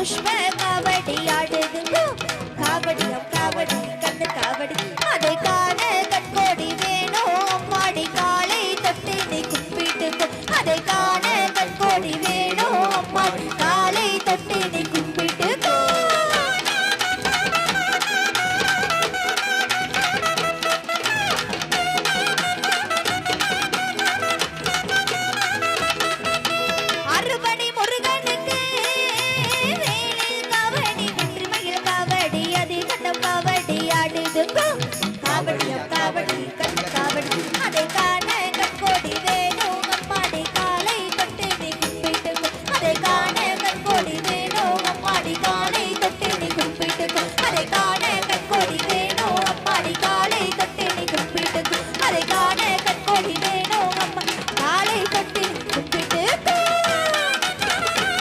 புஷ்ப காவடி ஆடுது காவடியம் காவடி கண்ணு காவடி.